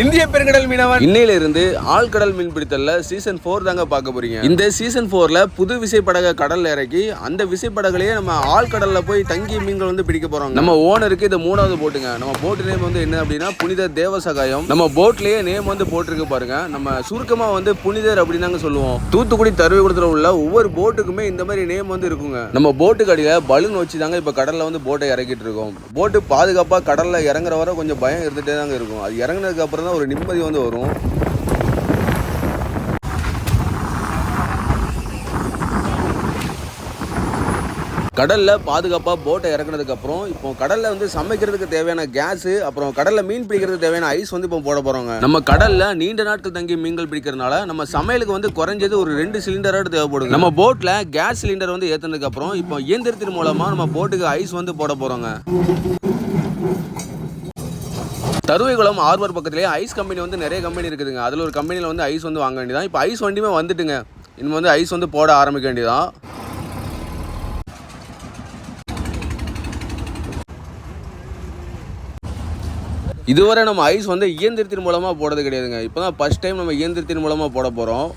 இந்திய பெருங்கடல் மீனவன். இன்னையில இருந்து ஆழ்கடல் மீன் பிடித்தல்ல சீசன் ஃபோர் தாங்க பார்க்க போறீங்க. இந்த சீசன் ஃபோர்ல புது விசைப்படகை கடல்ல இறக்கி அந்த விசைப்படகுலயே நம்ம ஆழ்கடல்ல போய் தங்கி மீன்கள் வந்து பிடிக்க போறோம் நம்ம ஓனருக்கு இது மூணாவது போட்டுங்க. நம்ம போட் நேம் வந்து என்ன அப்படின்னா புனித தேவசகாயம். நம்ம போட்லயே நேம் வந்து போட்டிருக்கு பாருங்க. நம்ம சுருக்கமா வந்து புனிதர் அப்படின்னு தாங்க சொல்லுவோம். தூத்துக்குடி தருவிக்குளத்துல உள்ள ஒவ்வொரு போட்டுக்குமே இந்த மாதிரி நேம் வந்து இருக்குங்க. நம்ம போட்டுக்கு அடியில பலூன் வச்சு தாங்க இப்ப கடல்ல வந்து போட்டை இறக்கிட்டு இருக்கோம். போட்டு பாதுகாப்பா கடல்ல இறங்குற வர கொஞ்சம் பயம் இருந்துட்டே தாங்க இருக்கும். அது இறங்குனதுக்கு அப்புறம் தான் ஒரு நிம்மதி வந்து வரும். கடலில் பாதுகாப்பாக போட்டை இறக்குனதுக்கப்புறம் இப்போ கடலில் வந்து சமைக்கிறதுக்கு தேவையான கேஸு அப்புறம் கடலில் மீன் பிடிக்கிறதுக்கு தேவையான ஐஸ் வந்து இப்போ போட போகிறோங்க நம்ம கடலில் நீண்ட நாட்கள் தங்கி மீன்கள் பிடிக்கிறதுனால நம்ம சமையலுக்கு வந்து குறைஞ்சது ஒரு ரெண்டு சிலிண்டரோட தேவைப்படுது. நம்ம போட்டில் கேஸ் சிலிண்டர் வந்து ஏற்றினதுக்கப்புறம் இப்போ இயந்திரத்தின் மூலமாக நம்ம போட்டுக்கு ஐஸ் வந்து போட போகிறோங்க தருவைகுளம் ஆர்வர் பக்கத்துலேயே ஐஸ் கம்பெனி வந்து நிறைய கம்பெனி இருக்குதுங்க. அதில் ஒரு கம்பெனியில் வந்து ஐஸ் வந்து வாங்க வேண்டியதான் இப்போ ஐஸ் வண்டியுமே வந்துட்டுங்க. இன்னும் வந்து ஐஸ் வந்து போட ஆரம்பிக்க வேண்டியதான் இதுவரை நம்ம ஐஸ் வந்து இயந்திரத்தின் மூலமாக போடுறது கிடையாதுங்க. இப்போ தான் ஃபஸ்ட் டைம் நம்ம இயந்திரத்தின் மூலமாக போட போகிறோம்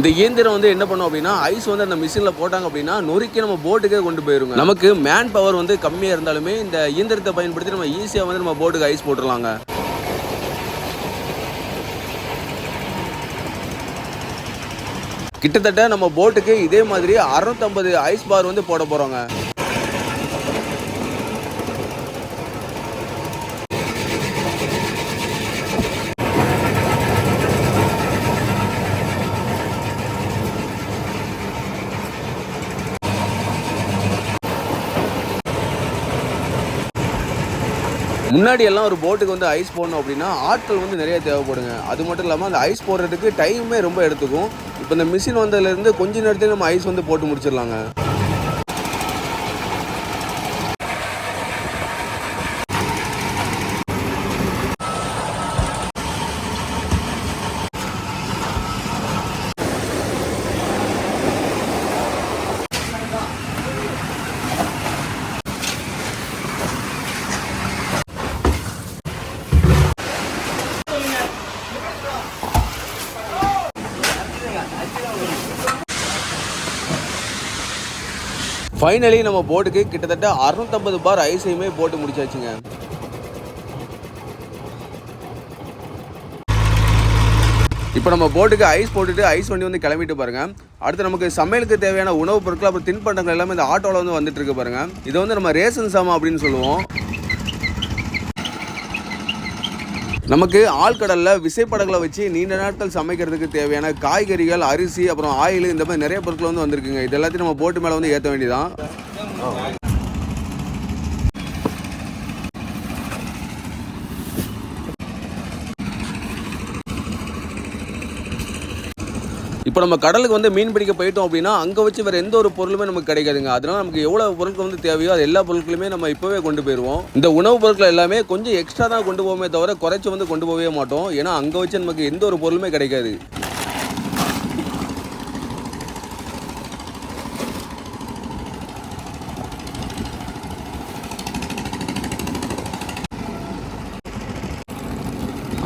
இந்த இயந்திரம் வந்து என்ன பண்ணும் அப்படின்னா ஐஸ் வந்து அந்த மிஷினில் போட்டாங்க அப்படின்னா நொறுக்கி நம்ம போட்டுக்கே கொண்டு போயிருங்க. நமக்கு மேன் பவர் வந்து கம்மியாக இருந்தாலுமே இந்த இயந்திரத்தை பயன்படுத்தி நம்ம ஈஸியாக வந்து நம்ம போட்டுக்கு ஐஸ் போட்டுடலாங்க கிட்டத்தட்ட நம்ம போட்டுக்கு இதே மாதிரி அறுநூத்தம்பது ஐஸ் பார் வந்து போட போகிறோங்க முன்னாடி எல்லாம் ஒரு போட்டுக்கு வந்து ஐஸ் போடணும் அப்படின்னா ஆட்கள் வந்து நிறைய தேவைப்படுங்க. அது மட்டும் இல்லாமல் அந்த ஐஸ் போடுறதுக்கு டைமே ரொம்ப எடுத்துக்கும். இப்போ இந்த மிஷின் வந்ததுலேருந்து கொஞ்ச நேரத்தையும் நம்ம ஐஸ் வந்து போட்டு முடிச்சிடலாங்க. ஃபைனலி நம்ம போட்டுக்கு கிட்டத்தட்ட அறுநூத்தம்பது பார் ஐஸையுமே போட்டு முடிச்சாச்சுங்க. இப்போ நம்ம போட்டுக்கு ஐஸ் போட்டுட்டு ஐஸ் வண்டி வந்து கிளம்பிட்டு பாருங்க. அடுத்து நமக்கு சமையலுக்கு தேவையான உணவுப் பொருட்கள் அப்புறம் தின்பண்டங்கள் எல்லாமே இந்த ஆட்டோவில் வந்து வந்துட்டு இருக்கு பாருங்க. வந்து நம்ம ரேஷன் சாமா அப்படின்னு சொல்லுவோம். நமக்கு ஆழ்கடலில் விசைப்படகளை வச்சு நீண்ட நாட்கள் சமைக்கிறதுக்கு தேவையான காய்கறிகள் அரிசி அப்புறம் ஆயில் இந்த மாதிரி நிறைய பொருட்கள் வந்து வந்திருக்குங்க. இது எல்லாத்தையும் நம்ம போட்டு மேலே வந்து ஏற்ற வேண்டியதான் இப்போ நம்ம கடலுக்கு வந்து மீன் பிடிக்க போயிட்டோம் அப்படின்னா அங்கே வச்சு வேறு எந்த ஒரு பொருளுமே நமக்கு கிடைக்காதுங்க. அதனால நமக்கு எவ்வளோ பொருட்கள் வந்து தேவையோ அது எல்லா பொருட்களுமே நம்ம இப்போவே கொண்டு போயிடுவோம் இந்த உணவுப் பொருட்கள் எல்லாமே கொஞ்சம் எக்ஸ்ட்ரா தான் கொண்டு போவோமே தவிர குறைச்சி வந்து கொண்டு போகவே மாட்டோம். ஏன்னா அங்கே வச்சு நமக்கு எந்த ஒரு பொருளுமே கிடைக்காது.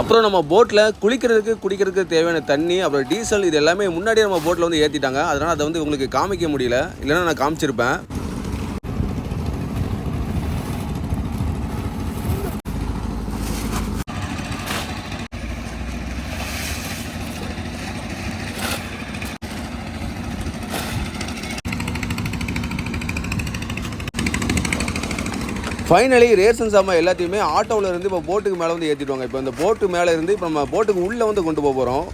அப்புறம் நம்ம போட்டில் குளிக்கிறதுக்கு குடிக்கிறதுக்கு தேவையான தண்ணி அப்புறம் டீசல் இது எல்லாமே முன்னாடியே நம்ம போட்டில் வந்து ஏற்றிட்டாங்க அதனால் அதை வந்து உங்களுக்கு காமிக்க முடியல. இல்லைன்னா நான் காமிச்சிருப்பேன். ஃபைனலி ரேஷன் சாமான் எல்லாத்தையுமே ஆட்டோவில் இருந்து இப்போ போட்டுக்கு மேலே வந்து ஏற்றிடுவாங்க இப்போ இந்த போட்டு மேலே இருந்து இப்போ நம்ம போட்டுக்கு உள்ளே வந்து கொண்டு போக போகிறோம்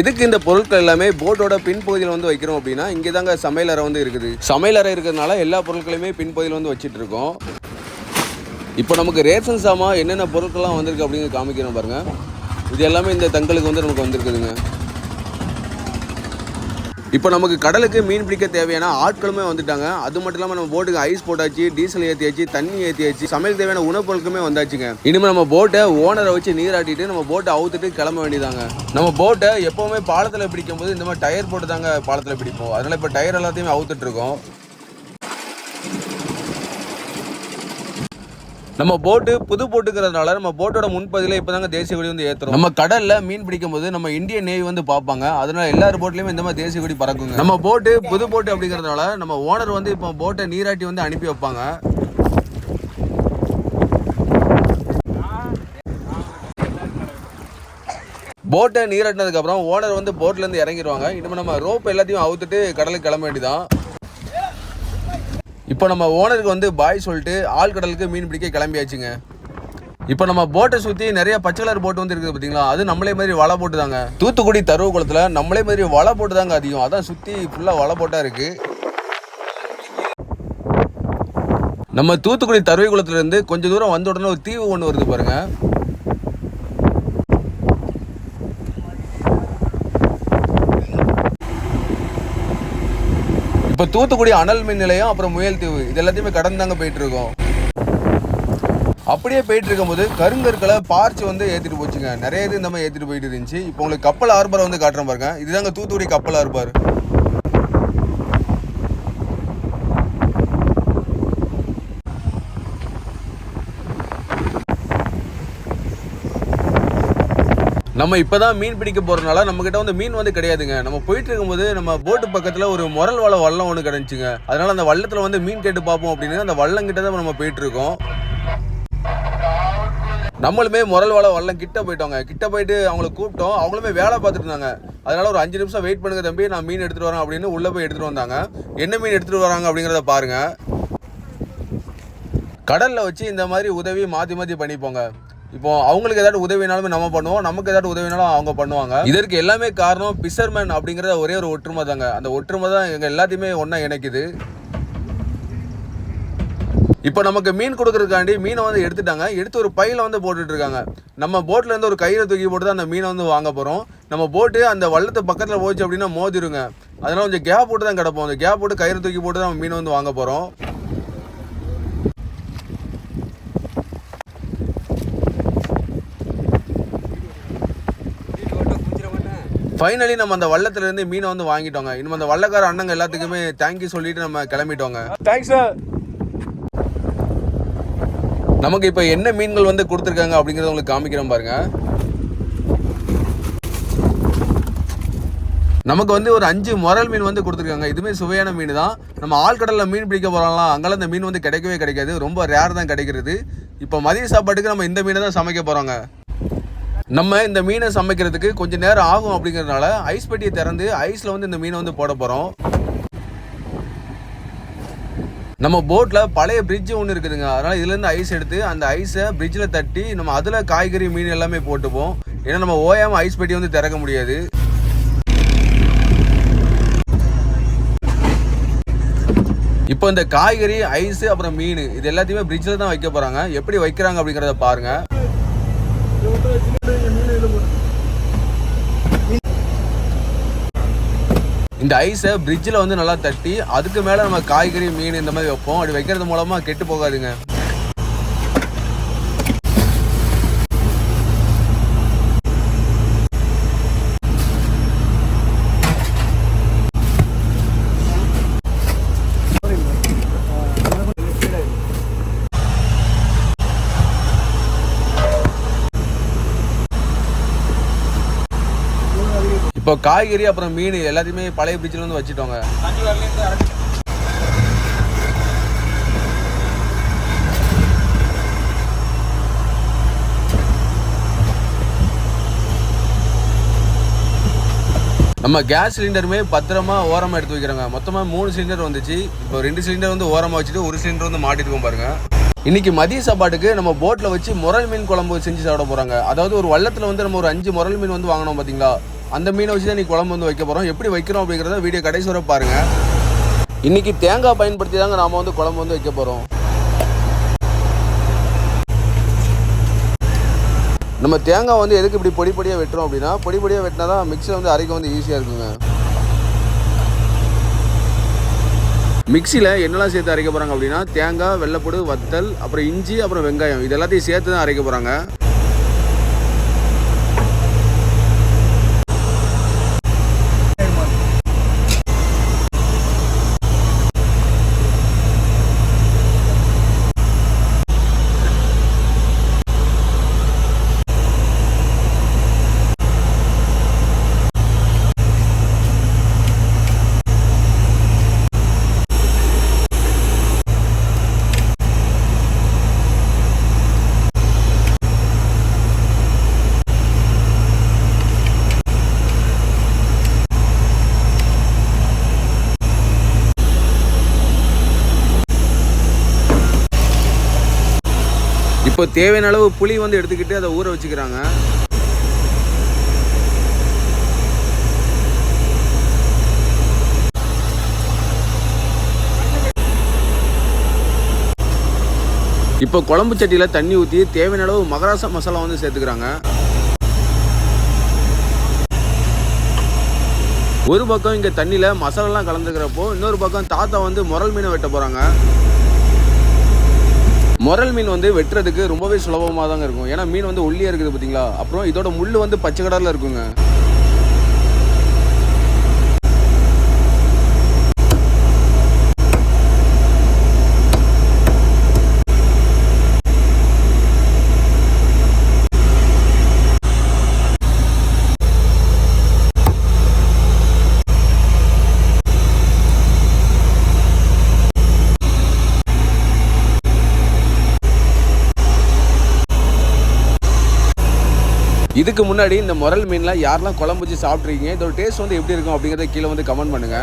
எதுக்கு இந்த பொருட்கள் எல்லாமே போட்டோட பின்பகுதியில் வந்து வைக்கிறோம் அப்படின்னா இங்கே தாங்க சமையலறை வந்து இருக்குது. சமையலறை இருக்கிறதுனால எல்லா பொருட்களையுமே பின்பகுதியில் வந்து வச்சிட்டு இருக்கோம் இப்போ நமக்கு ரேஷன் சாமான் என்னென்ன பொருட்கள்லாம் வந்திருக்கு அப்படிங்கிற காமிக்கிறோம் பாருங்கள் இது எல்லாமே இந்த தங்களுக்கு வந்து நமக்கு வந்திருக்குதுங்க. இப்போ நமக்கு கடலுக்கு மீன் பிடிக்க தேவையான ஆட்களுமே வந்துட்டாங்க. அது மட்டும் இல்லாமல் நம்ம போட்டுக்கு ஐஸ் போட்டாச்சு டீசல் ஏற்றியாச்சு தண்ணி ஏற்றியாச்சு சமையல் தேவையான உணவுப் பொருட்களுமே வந்தாச்சுங்க. இனிமேல் நம்ம போட்டை ஓனரை வச்சு நீராட்டிட்டு நம்ம போட்டை அவுத்துட்டு கிளம்ப வேண்டியதாங்க நம்ம போட்டை எப்போவுமே பாலத்தில் பிடிக்கும் போது இந்த மாதிரி டயர் போட்டு தாங்க பாலத்தில் பிடிப்போம். அதனால இப்போ டயர் எல்லாத்தையுமே அவுத்துட்டு இருக்கோம். நம்ம போட்டு புது போட்டுக்கிறதுனால நம்ம போட்டோட முன்பகுதியில் இப்போ தாங்க தேசிய கொடி வந்து ஏற்றுறோம் நம்ம கடல்ல மீன் பிடிக்கும் போது நம்ம இந்தியன் நேவி வந்து பார்ப்பாங்க. அதனால எல்லார் போட்லயுமே இந்த மாதிரி தேசிய கொடி பறக்குங்க. நம்ம போட்டு புது போட்டு அப்படிங்கிறதுனால நம்ம ஓனர் வந்து இப்போ போட்டை நீராட்டி வந்து அனுப்பி வைப்பாங்க. போட்டை நீராட்டினதுக்கு அப்புறம் ஓனர் வந்து போட்ல இருந்து இறங்கிடுவாங்க. இனிமேல் நம்ம ரோப் எல்லாத்தையும் அவுத்துட்டு கடலுக்கு கிளம்ப வேண்டியதான் இப்போ நம்ம ஓனருக்கு வந்து பாய் சொல்லிட்டு ஆழ்கடலுக்கு மீன் பிடிக்க கிளம்பியாச்சுங்க. இப்போ நம்ம போட்டை சுற்றி நிறைய பச்சை கலர் போட்டு வந்து இருக்குது பார்த்தீங்களா அது நம்மளே மாதிரி வலை போட்டு தாங்க. தூத்துக்குடி தருவகுளத்தில் நம்மளே மாதிரி வலை போட்டு தாங்க அதிகம். அதான் சுற்றி ஃபுல்லாக வலை போட்டா இருக்கு. நம்ம தூத்துக்குடி தருவை குளத்துலேருந்து கொஞ்சம் தூரம் வந்த உடனே ஒரு தீவு ஒன்று வருது பாருங்கள் இப்போ தூத்துக்குடி அனல் மின் நிலையம் அப்புறம் முயல் தீவு இது எல்லாத்தையுமே கடந்து தாங்க போயிட்டு இருக்கோம். அப்படியே போயிட்டு இருக்கும்போது கருங்கற்களை பார்ச்சு வந்து ஏற்றிட்டு போச்சுங்க. நிறைய இது இந்த மாதிரி ஏற்றிட்டு போயிட்டு இருந்துச்சு. இப்போ உங்களுக்கு கப்பல் ஆர்பரை வந்து காட்டுறேன் பாருங்க. இதுதாங்க தூத்துக்குடி கப்பல் ஆர்பார் நம்ம இப்போதான் மீன் பிடிக்க போறதுனால நம்ம கிட்ட வந்து மீன் வந்து கிடையாதுங்க. நம்ம போயிட்டு இருக்கும்போது நம்ம போட்டு பக்கத்துல ஒரு முரல் வலை வல்லம் ஒன்று கிடைச்சுங்க அதனால அந்த வள்ளத்துல வந்து மீன் கேட்டு பார்ப்போம் அப்படின்னு அந்த வல்லம் கிட்ட தான் நம்ம போயிட்டு இருக்கோம் நம்மளுமே முரல் வலை வல்லம் கிட்ட போயிட்டோங்க. கிட்ட போயிட்டு அவங்கள கூப்பிட்டோம். அவங்களுமே வேலை பார்த்துட்டு இருந்தாங்க. அதனால ஒரு அஞ்சு நிமிஷம் வெயிட் பண்ணுங்க தம்பி நான் மீன் எடுத்துட்டு வரேன் அப்படின்னு உள்ள போய் எடுத்துட்டு வந்தாங்க. என்ன மீன் எடுத்துட்டு வராங்க அப்படிங்கிறத பாருங்க. கடல்ல வச்சு இந்த மாதிரி உதவி மாத்தி மாத்தி பண்ணிப்போங்க. இப்போ அவங்களுக்கு ஏதாவது உதவினாலுமே நம்ம பண்ணுவோம். நமக்கு ஏதாவது உதவினாலும் அவங்க பண்ணுவாங்க. இதற்கு எல்லாமே காரணம் பிசர்மேன் அப்படிங்கறத ஒரே ஒரு ஒற்றுமை தாங்க. அந்த ஒற்றுமை தான் எங்க எல்லாத்தையுமே ஒன்றா இணைக்குது. இப்போ நமக்கு மீன் கொடுக்கறதுக்காண்டி மீனை வந்து எடுத்துட்டாங்க. எடுத்து ஒரு பையில வந்து போட்டுட்டு இருக்காங்க நம்ம போட்ல இருந்து ஒரு கயிறை தூக்கி போட்டு தான் அந்த மீனை வந்து வாங்க போறோம். நம்ம போட்டு அந்த வள்ளத்து பக்கத்துல போச்சு அப்படின்னா மோதிருங்க. அதனால கொஞ்சம் கேப் போட்டு தான் கிடப்போம். அந்த கேப் போட்டு கயிறு தூக்கி போட்டு தான் மீன் வந்து வாங்க போறோம். ஃபைனலி நம்ம அந்த வள்ளத்துல இருந்து மீனை வந்து வாங்கிட்டோங்க. இன்னும் அந்த வள்ளக்கார அண்ணங்க எல்லாத்துக்குமே தேங்க்யூ சொல்லிட்டு நம்ம கிளம்பிட்டோங்க. தேங்க்ஸ் சார் நமக்கு இப்போ என்ன மீன்கள் வந்து கொடுத்துருக்காங்க அப்படிங்கறத உங்களுக்கு காமிக்கிறேன் பாருங்க. நமக்கு வந்து ஒரு அஞ்சு முரல் மீன் வந்து கொடுத்துருக்காங்க. இதுவுமே சுவையான மீன் தான் நம்ம ஆழ்கடல்ல மீன் பிடிக்க போறோம்லாம் அங்கெல்லாம் இந்த மீன் வந்து கிடைக்கவே கிடைக்காது. ரொம்ப ரேர் தான் கிடைக்கிறது. இப்போ மதிய சாப்பாட்டுக்கு நம்ம இந்த மீனை தான் சமைக்க போறோங்க. நம்ம இந்த மீனை சமைக்கிறதுக்கு கொஞ்சம் நேரம் ஆகும் அப்படிங்கறதுனால ஐஸ் பெட்டியை திறந்து ஐஸ்ல வந்து இந்த மீனை வந்து போட போறோம். நம்ம போட்டில் பழைய பிரிட்ஜ் ஒன்று இருக்குதுங்க. அதனால் இதுலேருந்து ஐஸ் எடுத்து அந்த ஐஸை பிரிட்ஜில் தட்டி நம்ம அதில் காய்கறி மீன் எல்லாமே போட்டுப்போம். ஏன்னா நம்ம ஓயாமல் ஐஸ் பெட்டி வந்து திறக்க முடியாது. இப்போ இந்த காய்கறி ஐஸு அப்புறம் மீன் இது எல்லாத்தையுமே பிரிட்ஜில் தான் வைக்க போகிறாங்க எப்படி வைக்கிறாங்க அப்படிங்கிறத பாருங்கள் இந்த ஐஸை பிரிட்ஜில் வந்து நல்லா தட்டி அதுக்கு மேலே நம்ம காய்கறி மீன் இந்த மாதிரி வைப்போம். அப்படி வைக்கிறது மூலமாக கெட்டு போகாதுங்க. இப்போ காய்கறி அப்புறம் மீன் எல்லாத்தையுமே பழைய பிரிட்ஜில் வந்து வச்சுட்டோங்க. நம்ம கேஸ் சிலிண்டருமே பத்திரமா ஓரமாக எடுத்து வைக்கிறோங்க. மொத்தமாக மூணு சிலிண்டர் வந்துச்சு. இப்போ ரெண்டு சிலிண்டர் வந்து ஓரமாக வச்சுட்டு ஒரு சிலிண்டர் வந்து மாட்டிருக்கோம் பாருங்க. இன்னைக்கு மதிய சாப்பாட்டுக்கு நம்ம போட்டில் வச்சு முரல் மீன் குழம்பு செஞ்சு சாப்பிட போகிறாங்க அதாவது ஒரு வள்ளத்தில் வந்து நம்ம ஒரு அஞ்சு முரல் மீன் வந்து வாங்கினோம் பார்த்தீங்களா அந்த மீனை வச்சு தான் நீ குழம்பு வந்து வைக்க போகிறோம் எப்படி வைக்கிறோம் அப்படிங்கிறத வீடியோ கடைசி வரை பாருங்கள் இன்றைக்கி தேங்காய் பயன்படுத்தி தாங்க நாம் வந்து குழம்பு வந்து வைக்க போகிறோம் நம்ம தேங்காய் வந்து எதுக்கு இப்படி பொடி பொடியாக வெட்டுறோம் அப்படின்னா பொடி பொடியாக வெட்டினா தான் மிக்சியில் வந்து அரைக்க வந்து ஈஸியாக இருக்குங்க. மிக்சியில் என்னெல்லாம் சேர்த்து அரைக்க போகிறாங்க அப்படின்னா தேங்காய் வெள்ளைப்பூடு வத்தல் அப்புறம் இஞ்சி அப்புறம் வெங்காயம். இது எல்லாத்தையும் சேர்த்து தான் அரைக்க போகிறாங்க இப்போ தேவையான அளவு புளி வந்து எடுத்துக்கிட்டு அதை ஊற வச்சுக்கிறாங்க. இப்போ குழம்பு சட்டியில் தண்ணி ஊற்றி தேவையான அளவு மகராச மசாலா வந்து சேர்த்துக்கிறாங்க. ஒரு பக்கம் இங்கே தண்ணியில் மசாலாலாம் கலந்துக்கிறப்போ இன்னொரு பக்கம் தாத்தா வந்து முரல் மீனை வெட்ட போகிறாங்க முரல் மீன் வந்து வெட்டுறதுக்கு ரொம்பவே சுலபமாக தாங்க இருக்கும். ஏன்னா மீன் வந்து ஒல்லியாக இருக்குது பார்த்தீங்களா அப்புறம் இதோட முள் வந்து பச்சை கலரில் இருக்குங்க. இதுக்கு முன்னாடி இந்த முரல் மீன்லாம் யாரெல்லாம் குழம்பு வச்சு சாப்பிட்ருக்கீங்க இதோட டேஸ்ட் வந்து எப்படி இருக்கும் அப்படிங்கிறத கீழே வந்து கமெண்ட் பண்ணுங்க.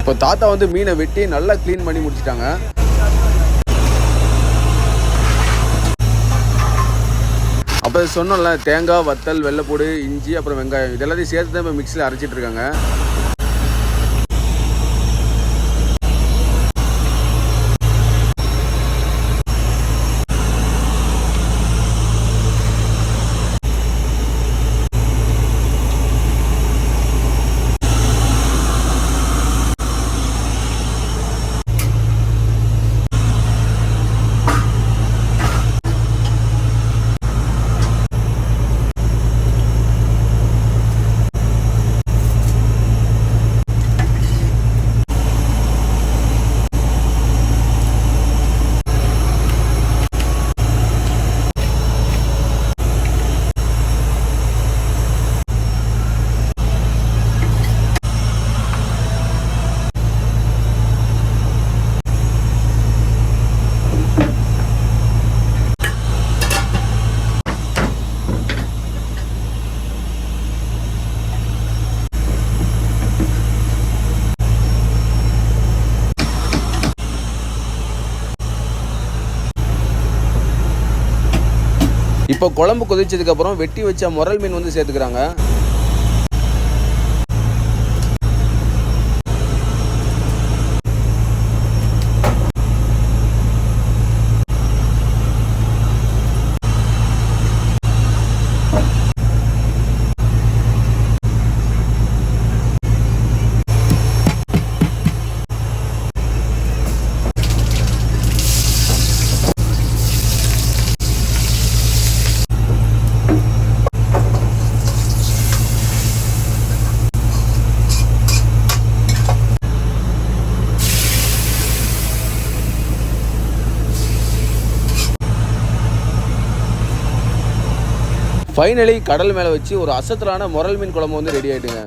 இப்போ தாத்தா வந்து மீனை வெட்டி நல்லா க்ளீன் பண்ணி முடிச்சிட்டாங்க. அப்போ சொன்னோம்ல தேங்காய் வத்தல் வெள்ளைப்பூடு இஞ்சி அப்புறம் வெங்காயம். இதெல்லாத்தையும் சேர்த்து தான் இப்போ மிக்சியில் அரைச்சிட்ருக்காங்க இப்போ குழம்பு கொதிச்சதுக்கப்புறம் வெட்டி வச்ச முரல் மீன் வந்து சேர்த்துக்கிறாங்க. ஃபைனலி கடல் மேலே வச்சு ஒரு அசத்தலான முரல் மீன் குழம்பு வந்து ரெடி ஆகிட்டுங்க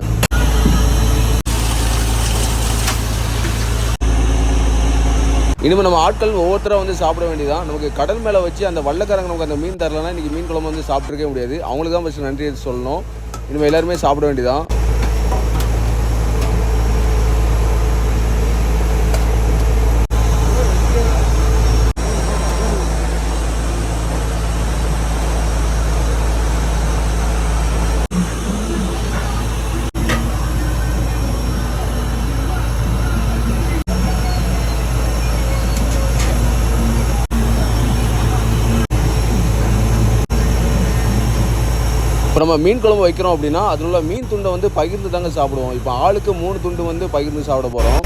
இனிமேல் நம்ம ஆட்கள் ஒவ்வொருத்தராக வந்து சாப்பிட வேண்டியதான் நமக்கு கடல் மேலே வச்சு அந்த வள்ளக்காரங்க நமக்கு அந்த மீன் தரலன்னா இன்றைக்கி மீன் குழம்பு வந்து சாப்பிட்ருக்கவே முடியாது. அவங்களுக்கு தான் ஃபஸ்ட்டு நன்றி சொல்லணும். இனிமேல் எல்லாருமே சாப்பிட வேண்டியதான் நம்ம மீன் குழம்பு வைக்கிறோம் அப்படின்னா அதில் உள்ள மீன் துண்டை வந்து பகிர்ந்து தாங்க சாப்பிடுவோம். இப்போ ஆளுக்கு மூணு துண்டு வந்து பகிர்ந்து சாப்பிட போகிறோம்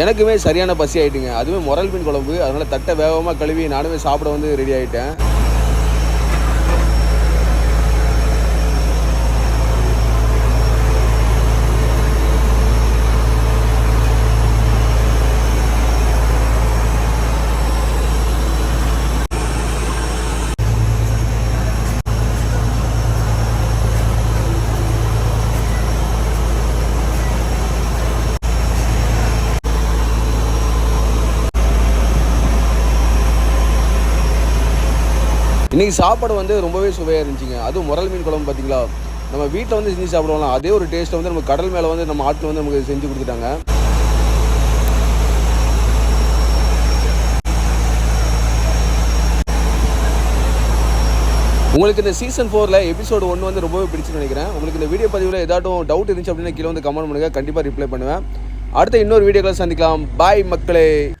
எனக்குமே சரியான பசி ஆகிட்டுங்க அதுவே முரல் மீன் குழம்பு. அதனால் தட்டை வேகமாக கழுவி நானுமே சாப்பிட வந்து ரெடி ஆகிட்டேன் இன்றைக்கி சாப்பாடு வந்து ரொம்பவே சுவையாக இருந்துச்சுங்க. அதுவும் முரல் மீன் குழம்பு பார்த்தீங்களா நம்ம வீட்டில் வந்து செஞ்சு சாப்பிடுவோம்லாம் அதே ஒரு டேஸ்ட்டை வந்து நம்ம கடல் மேலே வந்து நம்ம ஆட்டில் வந்து நமக்கு செஞ்சு கொடுத்துட்டாங்க. உங்களுக்கு இந்த சீசன் ஃபோரில் எபிசோடு ஒன்று வந்து ரொம்பவே பிடிச்சுன்னு நினைக்கிறேன். உங்களுக்கு இந்த வீடியோ பதிவில் ஏதாட்டும் டவுட் இருந்துச்சு அப்படின்னா கீழே வந்து கமெண்ட் பண்ணுங்கள் கண்டிப்பாக ரிப்ளை பண்ணுவேன். அடுத்த இன்னொரு வீடியோக்களை சந்திக்கலாம். பாய் மக்களே.